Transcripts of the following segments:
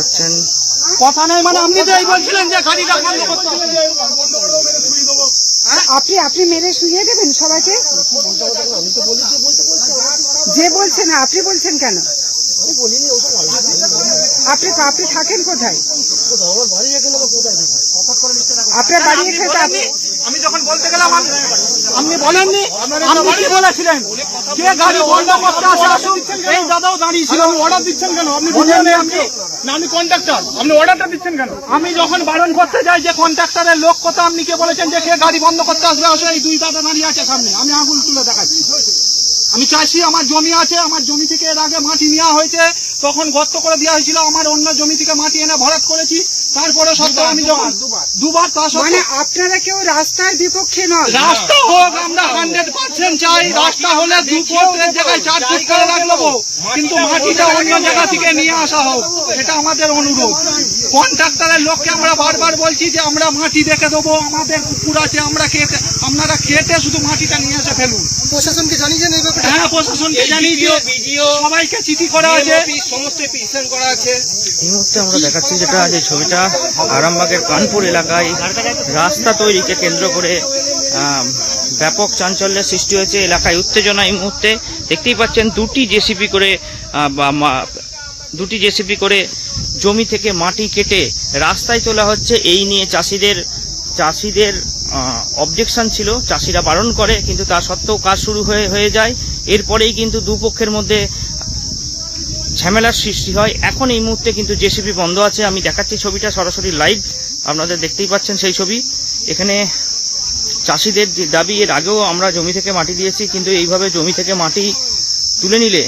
পাচ্ছেন। কথা নেই মানে আপনি তো এই বলছিলেন যে গাড়িটা বন্ধ করতে হবে। আপনি আপনি মেরে শুইয়ে দেবেন সবাইকে? যে বলছেন আপনি বলছেন কেন? আপনি আপনি থাকেন কোথায়? আপনার বাড়ি এখানে আমি যখন বলতে গেলাম আপনি বলেননি আপনি কি বলেছিলেন? কে গাড়ি বন্ধ করতে আসে? আসুন এই দাদাও দাঁড়িয়ে ছিল অর্ডার দিচ্ছেন কেন? আপনি বলেন আপনি না আপনি অর্ডারটা দিচ্ছেন কেন? আমি যখন বারণ করতে যাই যে লোক আপনি কে বলেছেন যে কে গাড়ি বন্ধ করতে আসবে? আসে এই দুই দাঁড়িয়ে আছে সামনে। আমি আঙুল তুলে দেখাচ্ছি। আমি আমার জমি আছে, আমার জমি থেকে এর আগে মাটি নেওয়া হয়েছে। তখন গর্ত করে দেওয়া হয়েছিল, আমার অন্য জমি থেকে মাটি এনে ভরাট করেছি। তারপরে সত্ত্বেও আমি যখন দুবার তা মানে আপনারা কেউ রাস্তার বিপক্ষে নন। রাস্তা হোক আমরা হান্ড্রেড পার্সেন্ট চাই রাস্তা হলে দু ফুটের জায়গায় চার ফুট করে রাখব কিন্তু মাটিটা অন্য জায়গা থেকে নিয়ে আসা হোক এটা আমাদের অনুরোধ। কন্ট্রাক্টরের লোককে আমরা বারবার বলছি যে আমরা মাটি দেখে দেবো আমাদের পুকুর আছে আমরা খেতে আপনারা খেতে শুধু মাটিটা নিয়ে এসে ফেলুন। প্রশাসনকে জানিয়েছেন এই ব্যাপারে হ্যাঁ প্রশাসনকে জানিয়েছি সবাইকে চিঠি করা আছে। সমস্ত পিটিশন করা আছে। এই মুহূর্তে আমরা দেখাচ্ছি যেটা যে ছবিটা আরামবাগের কানপুর এলাকায় রাস্তা তৈরিকে কেন্দ্র করে ব্যাপক চাঞ্চল্যের সৃষ্টি হয়েছে এলাকায়। উত্তেজনা এই মুহূর্তে দেখতেই পাচ্ছেন দুটি জেসিপি করে দুটি জেসিপি করে জমি থেকে মাটি কেটে রাস্তায় তোলা হচ্ছে। এই নিয়ে চাষিদের চাষিদের অবজেকশন ছিল। চাষিরা বারণ করে, কিন্তু তা সত্ত্বেও কাজ শুরু হয়ে হয়ে যায়। এরপরেই কিন্তু দুপক্ষের মধ্যে ঝামেলার সৃষ্টি হয়। এখন এই মুহূর্তে কিন্তু জেসিপি বন্ধ আছে। আমি দেখাচ্ছি ছবিটা সরাসরি লাইভ আপনাদের দেখতেই পাচ্ছেন সেই ছবি। এখানে চাষিদের দাবি, এর আগেও আমরা জমি থেকে মাটি দিয়েছি, কিন্তু এইভাবে জমি থেকে মাটি তুলে নিলে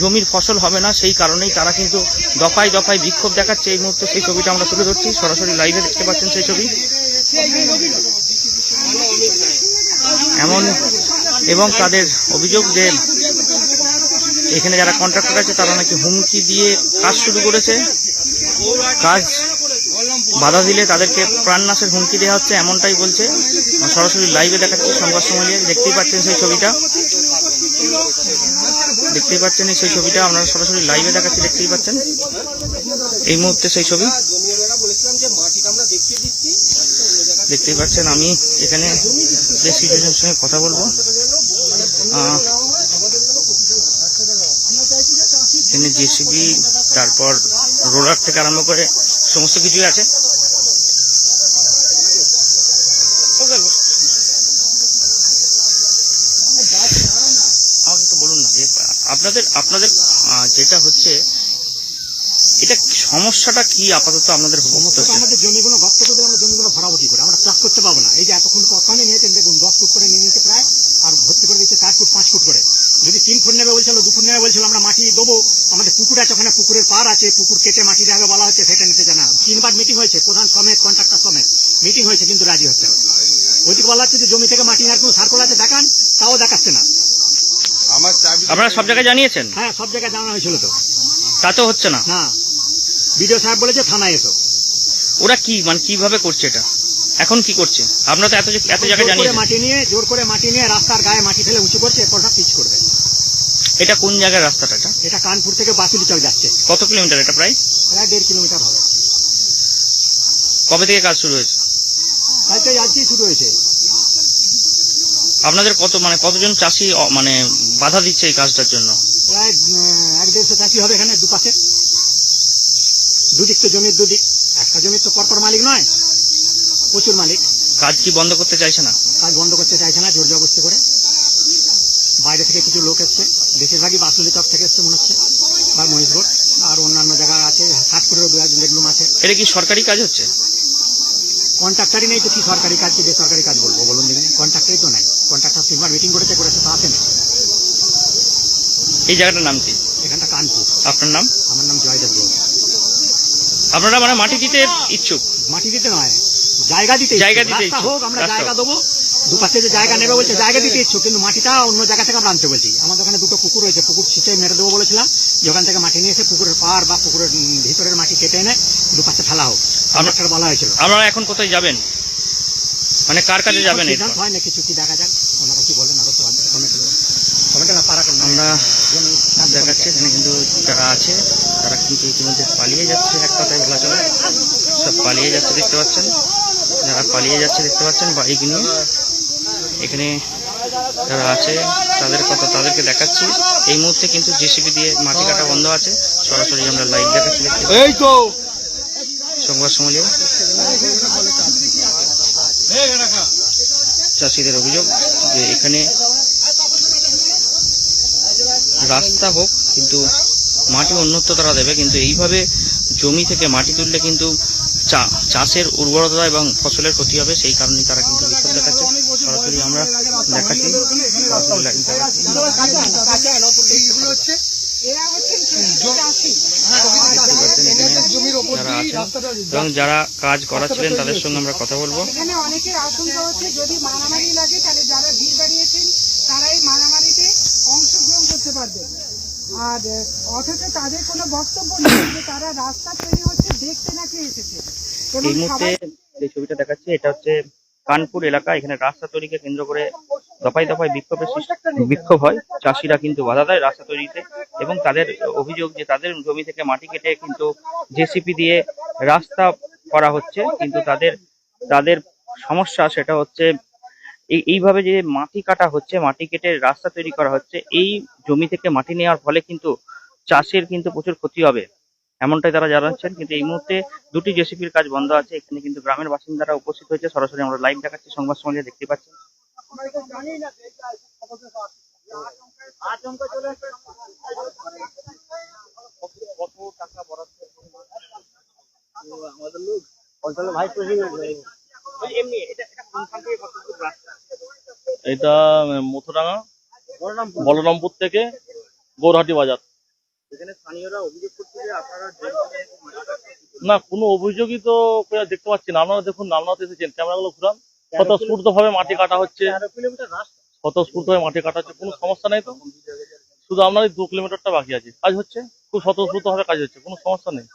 জমির ফসল হবে না। সেই কারণেই তারা কিন্তু দফায় দফায় বিক্ষোভ দেখাচ্ছে এই মুহূর্তে। সেই ছবিটা আমরা তুলে ধরছি। সরাসরি লাইভে দেখতে পাচ্ছেন সেই ছবি। এমন এবং তাদের অভিযোগ যে এখানে যারা কন্ট্রাক্টর আছে, তারা নাকি হুমকি দিয়ে কাজ শুরু করেছে। কাজ বাধা দিলে তাদেরকে প্রাণনাশের হুমকি দেওয়া হচ্ছে, এমনটাই বলছে। সরাসরি লাইভে দেখাচ্ছে, সংবাদ সমাজে দেখতেই পাচ্ছেন সেই ছবিটা। দেখতেই পাচ্ছেন সেই ছবিটা, আপনারা সরাসরি লাইভে দেখাচ্ছি, দেখতেই পাচ্ছেন। এই মুহূর্তে সেই ছবি। দেখতেই পাচ্ছেন, আমি এখানে বেশ কিছুজনের সঙ্গে কথা বলব। এখানে জেসিবি, তারপর রোলার থেকে আরম্ভ করে সমস্ত কিছুই আছে। আমাকে বলুন না, যে আপনাদের আপনাদের যেটা হচ্ছে, এটা সমস্যাটা কি আপাতত আপনাদের আমাদের জমিগুলো, গর্ত করে আমরা জমিগুলো ভরাবো কি করে, আমরা চাষ করতে পারব না। এই যে এতক্ষণ কখনে নিয়েছেন দেখুন, দশ ফুট করে নিয়ে নিতে প্রায়, আর ভর্তি করে দিচ্ছে চার ফুট, পাঁচ ফুট করে। যদি তিন ফুট নেবে বলছিল দু ফুট নেবে বলছিল আমরা মাটি দেবো। আমাদের পুকুর আছে ওখানে পুকুরের পার আছে পুকুর কেটে মাটি দেবে বলা হচ্ছে সেটা নিতে জানা। তিনবার মিটিং হয়েছে প্রধান সমেত কন্ট্রাক্টর সমেত। মিটিং হয়েছে কিন্তু রাজি হচ্ছে ওইদিকে বলা হচ্ছে যে জমি থেকে মাটি নেওয়ার কোনো সার্কুল আছে দেখান তাও দেখাচ্ছে না। আপনারা সব জায়গায় জানিয়েছেন? হ্যাঁ সব জায়গায় জানানো হয়েছিল তো। তাতেও হচ্ছে না। না। বিডিও সাহেব বলেছে থানায় এসো। ওরা কি মানে কীভাবে করছে এটা? এখন কি করছে? আপনারা তো এত এত জায়গায় জানিয়েছেন মাটি নিয়ে জোর করে মাটি নিয়ে রাস্তার গায়ে মাটি ফেলে উঁচু করছে এরপর পিচ করবে। এটা কোন জায়গার রাস্তাটা এটা? এটা কানপুর থেকে বাসুলি চক যাচ্ছে। কত কিলোমিটার এটা প্রায়? প্রায় দেড় কিলোমিটার হবে। কবে থেকে কাজ শুরু হয়েছে? কালকে আজকেই শুরু হয়েছে। আপনাদের কত মানে কতজন চাষি মানে বাধা দিচ্ছে এই কাজটার জন্য? প্রায় এক দেড়শো চাষি হবে এখানে দুপাশে। দুদিক তো জমির দুদিক। একটা জমির তো পরপর মালিক নয়। প্রচুর মালিক। কাজ কি বন্ধ করতে চাইছে না? কাজ বন্ধ করতে চাইছে না জোর জবরদস্তি করে। বাইরে থেকে কিছু লোক এসছে বেশিরভাগই বাসুলি চক থেকে এসছে মনে হচ্ছে বা মহিষগড় আর অন্যান্য জায়গা আছে ফুটেরও দু একজন দেখলুম আছে। এটা কি সরকারি কাজ হচ্ছে? কন্ট্রাক্টারই নেই তো কি সরকারি কাজ কি বেসরকারি কাজ বলব বলুন দেখুন কন্ট্রাক্টারই তো নাই। কন্ট্রাক্টার তিনবার মিটিং করেছে করেছে তো আসেনি এই জায়গাটার নাম কি? এখানটা কানপুর। আপনার নাম? আমার নাম জয়দেব আপনারা মানে মাটি দিতে ইচ্ছুক? মাটি দিতে নয় জায়গা দিতে জায়গা দিতে রাস্তা হোক আমরা জায়গা দেবো। দুপাশে যে জায়গা নেবে বলছে জায়গা দিতে ইচ্ছুক কিন্তু মাটিটা অন্য জায়গা থেকে আমরা আনতে বলছি। আমাদের ওখানে দুটো পুকুর রয়েছে পুকুর ছিঁচে মেরে দেবো বলেছিলাম। যে ওখান থেকে মাটি নিয়ে এসে পুকুরের পার বা পুকুরের ভিতরের মাটি কেটে এনে দুপাশে ফেলা হোক। কন্ট্রাক্টর বলা হয়েছিল। আপনারা এখন কোথায় যাবেন? মানে কার কাছে যাবেন সিদ্ধান্ত হয় না কিছু কি দেখা যাক। ওনারা কি বলেন আরও তো কমিটি কমিটি না পারা আমরা দেখাচ্ছে এখানে কিন্তু যারা আছে তারা কিন্তু ইতিমধ্যে পালিয়ে যাচ্ছে এক কথায় বলা চলে। সব পালিয়ে যাচ্ছে দেখতে পাচ্ছেন। যারা পালিয়ে যাচ্ছে দেখতে পাচ্ছেন বাইক নিয়ে। এখানে যারা আছে তাদের কথা তাদেরকে দেখাচ্ছি। এই মুহূর্তে কিন্তু জেসিবি দিয়ে মাটি কাটা বন্ধ আছে। সরাসরি আমরা লাইভ দেখাচ্ছি এই তো। সংবাদ সমাজে চাষিদের অভিযোগ যে এখানে রাস্তা হোক কিন্তু মাটি অন্যত্র তারা দেবে। কিন্তু এইভাবে জমি থেকে মাটি তুললে কিন্তু চা- চাষের উর্বরতা এবং ফসলের ক্ষতি হবে সেই কারণে তারা কিন্তু বিক্ষোভ দেখাচ্ছে। সরাসরি আমরা দেখাচ্ছি। এবং যারা কাজ করাচ্ছিলেন তাদের সঙ্গে আমরা কথা বলব। এখানে অনেকের আশঙ্কা হচ্ছে যদি মারামারি লাগে তাহলে যারা ভিড় বাড়িয়েছেন তারাই মারামারিতে অংশগ্রহণ করতে পারবে আর অথচ তাদের কোনো বক্তব্য নেই যে তারা রাস্তা তৈরি হচ্ছে দেখতে নাকি এসেছে। এই মুহূর্তে যে ছবিটা দেখাচ্ছি এটা হচ্ছে কানপুর এলাকা। এখানে রাস্তা তৈরিকে কেন্দ্র করে দফায় দফায় বিক্ষোভের বিক্ষোভ হয়। চাষিরা কিন্তু বাধা দেয় রাস্তা তৈরিতে। এবং তাদের অভিযোগ যে তাদের জমি থেকে মাটি কেটে কিন্তু জেসিপি দিয়ে রাস্তা করা হচ্ছে। কিন্তু তাদের তাদের সমস্যা সেটা হচ্ছে এই, এইভাবে যে মাটি কাটা হচ্ছে, মাটি কেটে রাস্তা তৈরি করা হচ্ছে, এই জমি থেকে মাটি নেওয়ার ফলে কিন্তু চাষের কিন্তু প্রচুর ক্ষতি হবে। এমনটাই তারা জানাচ্ছেন। কিন্তু এই মুহূর্তে দুটি জেসিপির কাজ বন্ধ আছে। এখানে কিন্তু গ্রামের বাসিন্দারা উপস্থিত হয়েছে। সরাসরি আমরা লাইভ দেখাচ্ছি। সংবাদ সমাজে দেখতে পাচ্ছি থেকে গৌরহাটি বাজার এখানে স্থানীয়রা অভিযোগ করছে যে আপনারা না কোনো অভিযোগই তো দেখতে পাচ্ছি না। আপনারা দেখুন আপনারা তো এসেছেন ক্যামেরাগুলো ঘুরান। স্বতঃস্ফূর্ত ভাবে মাটি কাটা হচ্ছে। স্বতঃস্ফূর্ত ভাবে মাটি কাটা হচ্ছে কোনো সমস্যা নেই তো। শুধু আপনার এই দু কিলোমিটারটা বাকি আছে। কাজ হচ্ছে খুব স্বতঃস্ফূর্ত ভাবে কাজ হচ্ছে কোনো সমস্যা নেই।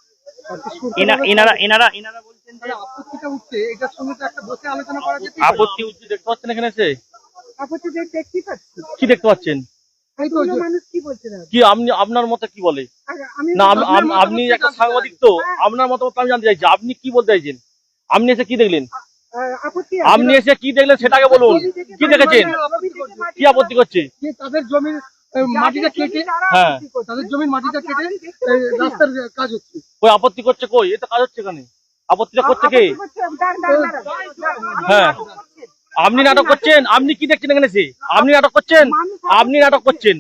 এনা- এনারা এনারা এনারা বলছেন যে আপত্তিটা উঠছে এটার সঙ্গে তো একটা বসে আলোচনা করা যেতে আপত্তি উচ্চ দেখতে পাচ্ছেন এখানে এসে? আপত্তি দেখতে পাচ্ছি? কি দেখতে পাচ্ছেন? কি আপনি আপনার মতে কি বলে? না আম- আম- আপনি একটা সাংবাদিক তো আপনার মতামত আমি জানতে চাইছি আপনি কি বলতে চাইছেন? আপনি এসে কি দেখলেন? আপনি এসে কি দেখলেন সেটাকে বলুন। কি দেখেছেন? কি আপত্তি করছে? তাদের জমির মাটিটা কেটে হ্যাঁ। তাদের জমির মাটিটা কেটে রাস্তার কাজ হচ্ছে। ওই আপত্তি করছে কই? এটা কাজ হচ্ছে এখানে। আপত্তিটা করছে কে? হ্যাঁ। আপনি নাটক করছেন? আপনি কি দেখছেন এখানে আপনি নাটক করছেন? আপনি নাটক করছেন?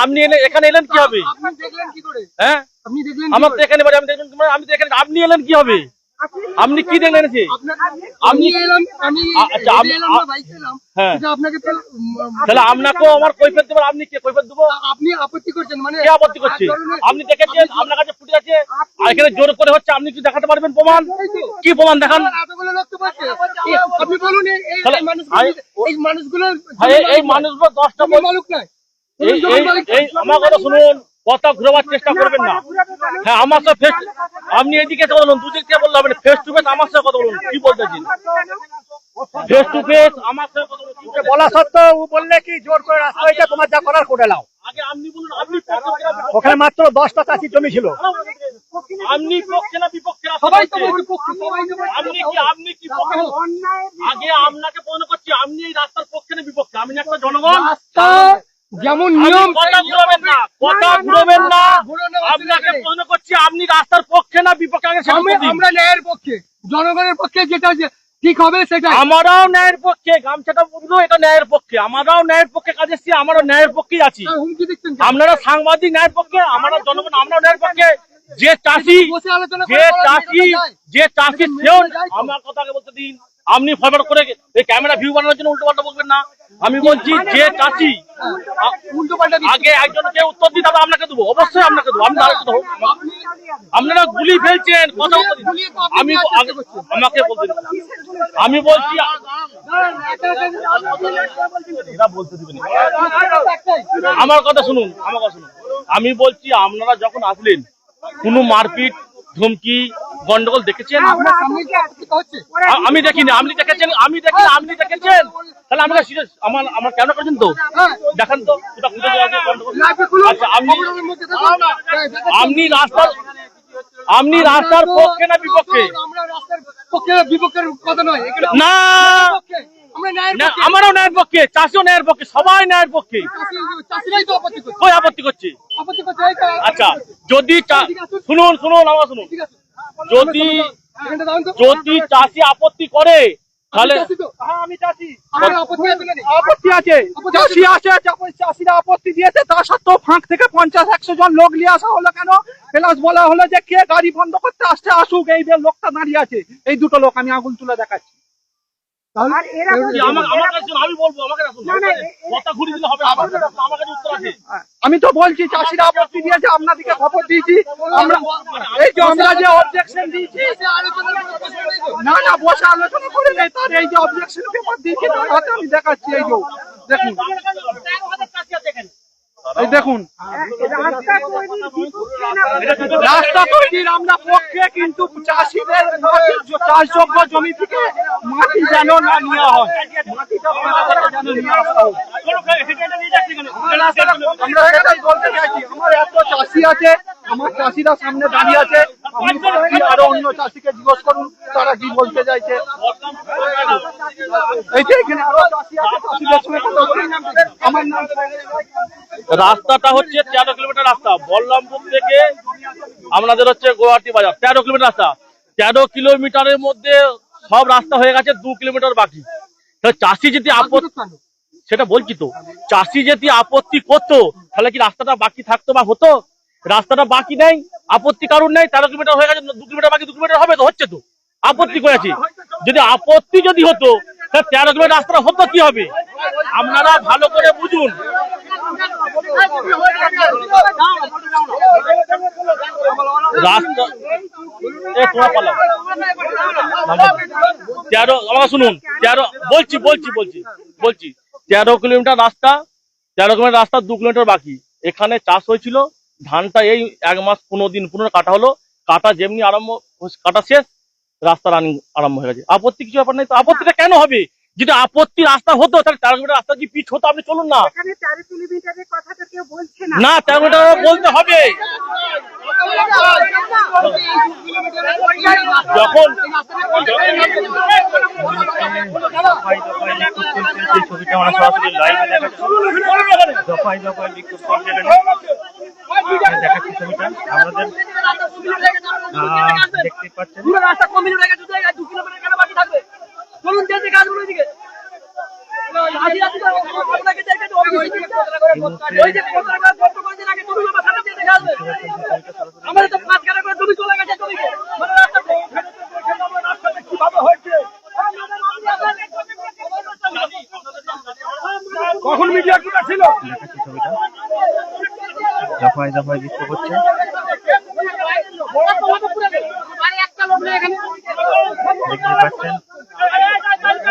আপনি এলে- এখানে এলেন কি হবে? হ্যাঁ? আমার তো এখানে বাড়ি আমি আমি তো এখানে আপনি এলেন কি হবে? আপনি কি দেখলেন এসে আমি এলাম আমি আচ্ছা, আম- এলাম না বাইক এলাম। হ্যাঁ। এটা আপনাকে তাহলে আপনাকেও আমার কৈফিয়ত দেবেন আপনি কে কৈফিয়ত দেবো? আপনি আপত্তি করছেন মানে কে আপত্তি করছে? আপনি দেখেছেন আপনার কাছে ফুটে আছে? আর এখানে জোর করে হচ্ছে আপনি কি দেখাতে পারবেন প্রমাণ? কি প্রমাণ দেখান? এতগুলো লোক তো পাচ্ছে আপনি বলুন এই- মানুষগুলো এই মানুষগুলো ভাই, এই- মানুষগুলো দশটা জমির বলছে মালিক নয়। এই এই- এই আমার কথা শুনুন। কথা ঘুরাবার চেষ্টা করবেন না। হ্যাঁ আমার সাথে ফেস আপনি এদিকে বলুন দুদিক থেকে বললে হবে ফেস টু ফেস আমার সাথে কথা বলুন কি বলতেছেন ফেস টু ফেস আমার সাথে বলা সত্ত্বেও ও বললে কি জোর করে রাস্তা হয়েছে তোমার যা করার করে নাও। আগে আপনি বলুন আপনি পক্ষে না বিপক্ষে? ওখানে মাত্র দশটা চাষি জমি ছিল। আপনি পক্ষে না বিপক্ষে সবাই তো বলছে? বলছে পক্ষে, সবাই তো বলছে। আপনি কি আপনি কি পক্ষে? আগে আপনাকে প্রশ্ন করছি আপনি এই রাস্তার পক্ষে না বিপক্ষে? আমি একটা জনগণ। রাস্তা যেমন নিয়ম কথা ঘুরাবেন না কথা ঘুরাবেন না আপনাকে প্রশ্ন করছি আপনি রাস্তার পক্ষে না বিপক্ষে? আগে। আমরা ন্যায়ের পক্ষে। জনগণের পক্ষে যেটা ঠিক হবে সেটা আমরাও ন্যায়ের পক্ষে গামছাটা বুঝলো এটা ন্যায়ের পক্ষে। আমরাও ন্যায়ের পক্ষে কাজ এসছি আমরাও ন্যায়ের পক্ষেই আছি? আপনারা সাংবাদিক ন্যায়ের পক্ষে আমরা জনগণ আমরাও ন্যায়ের পক্ষে। যে চাষি যে চাষি যে চাষি সেও আমার কথাকে বলতে দিন। আপনি ফরওয়ার্ড করে এই ক্যামেরা ভিউ বানানোর জন্য উল্টো পাল্টা বলবেন না। আমি বলছি যে চাষি আগে একজনকে উত্তর দিই তাহলে আপনাকে দেবো। অবশ্যই আপনাকে দেবো। আপনি আরেকটু দেবো। আপনারা গুলি ফেলছেন কথা আমি। আমাকে বলতে আমি বলছি আমার কথা শুনুন আমার কথা শুনুন। আমি বলছি আপনারা যখন আসলেন কোনো মারপিট ধমকি গন্ডগোল দেখেছেন? আপনার সামনে কি? আমি দেখিনি আপনি দেখেছেন? আমি দেখিনি আপনি দেখেছেন? তাহলে আমাকে সিরিয়াস আমার আমার কেন করেছেন তো? দেখান তো কোথা গন্ডগোল। আচ্ছা আপনি আপনি রাস্তার আপনি রাস্তার পক্ষে না বিপক্ষে? আমরা রাস্তার পক্ষে বিপক্ষের কথা নয়। না। আমরা আমারও ন্যায়ের পক্ষে চাষিও ন্যায়ের পক্ষে সবাই ন্যায়ের পক্ষে। চাষি- চাষিরাই তো আপত্তি করছে। কই আপত্তি করছে? আপত্তি করছে এই তো- আচ্ছা যদি শুনুন শুনুন আমার শুনুন। ঠিক আছে। যদি যদি চাষি আপত্তি করে তাহলে? হ্যাঁ আমি আপত্তি আছে চাষি আছে চাষিরা আপত্তি দিয়েছে তা সত্ত্বেও ফাঁক থেকে পঞ্চাশ একশো জন লোক নিয়ে আসা হলো কেন? প্লাস বলা হলো যে কে গাড়ি বন্ধ করতে আসতে আসুক এই যে লোকটা দাঁড়িয়ে আছে। এই দুটো লোক আমি আগুন তুলে দেখাচ্ছি। আমি বলব আমাকে কথা ঘুরিয়ে দিলে হবে না। আমার কাছে আমার কাছে উত্তর আছে আমি তো বলছি চাষিরা আপত্তি দিয়েছে আপনাদেরকে খবর দিয়েছি। আমরা এই যে আমরা যে অবজেকশন দিয়েছি না না বসে আলোচনা করে নেই তার এই যে অবজেকশন পেপার দিয়েছি তার হাতে আমি দেখাচ্ছি এই যে দেখুন। এই দেখুন। রাস্তা আমরা পক্ষে কিন্তু চাষিদের চাষযোগ্য জমি থেকে মাটি যেন না নেওয়া হয়। আমরা এত চাষি আছে, আমার চাষিরা সামনে দাঁড়িয়ে আছে। আরও অন্য চাষিকে জিজ্ঞেস করুন তারা কি বলতে চাইছে। এখানে আরও চাষি আছে চাষিদের সঙ্গে কথা বলুন আমার নাম রাস্তাটা হচ্ছে তেরো কিলোমিটার রাস্তা। বল্লমপুর থেকে আপনাদের হচ্ছে গুয়াহাটি বাজার। তেরো কিলোমিটার রাস্তা। তেরো কিলোমিটারের মধ্যে সব রাস্তা হয়ে গেছে দু কিলোমিটার বাকি। তো চাষি যদি আপত্তি সেটা বলছি তো চাষি যদি আপত্তি করতো তাহলে কি রাস্তাটা বাকি থাকতো বা হতো? রাস্তাটা বাকি নেই, আপত্তি কারণ নেই, তেরো কিলোমিটার হয়ে গেছে, দু কিলোমিটার বাকি, দু কিলোমিটার হবে তো, হচ্ছে তো। আপত্তি করেছি। যদি আপত্তি যদি হতো তাহলে তেরো কিলোমিটার রাস্তাটা হতো কি হবে? আপনারা ভালো করে বুঝুন। রাস্তা তেরো শুনুন। তেরো, বলছি বলছি বলছি বলছি। তেরো কিলোমিটার রাস্তা, তেরো কিলোমিটার রাস্তা, দু কিলোমিটার বাকি। এখানে চাষ হয়েছিল ধানটা এই এক মাস পনেরো দিন পুনর কাটা হলো কাটা যেমনি আরম্ভ কাটা শেষ রাস্তা রানিং আরম্ভ হয়ে গেছে। আপত্তি কিছু ব্যাপার নেই? তো আপত্তিটা কেন হবে? যদি আপত্তি রাস্তা হতো তাহলে তেরো কিলোমিটার রাস্তা যদি পিচ হতো আপনি চলুন না। না। না তেরো কিলোমিটার বলতে হবে। যখন দফায় দফায় বিক্ষোভ চলছে যে ছবিটা। আমরা সরাসরি লাইভে দেখাচ্ছি দফায় দফায় বিক্ষোভ দেখাচ্ছি ছবিটা আপনাদের দেখতে পাচ্ছেন রাস্তা গেছে দু কিলোমিটার কেন বাকি থাকবে? চলুন দেখে কাজগুলো দিকে হাসি হাসি আপনাকে দেখে তো ওই যে কোথায় কাজ করতে করতে লাগে তুমি আমার সামনে দিয়ে দেখে আসবে আমাদের তো পাঁচ কাটা করে জমি চলে গেছে জমিকে মানে কীভাবে হয়েছে। কখন মিডিয়া কোটা ছিল? দফায় দফায় বিক্ষোভ হচ্ছে। দেখতে পাচ্ছেন এই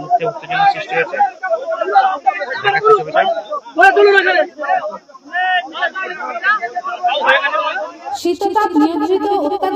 মুহূর্তে উত্তেজনা সৃষ্টি হয়েছে দেখাচ্ছি ছবিটা শীততাপ নিয়ন্ত্রিত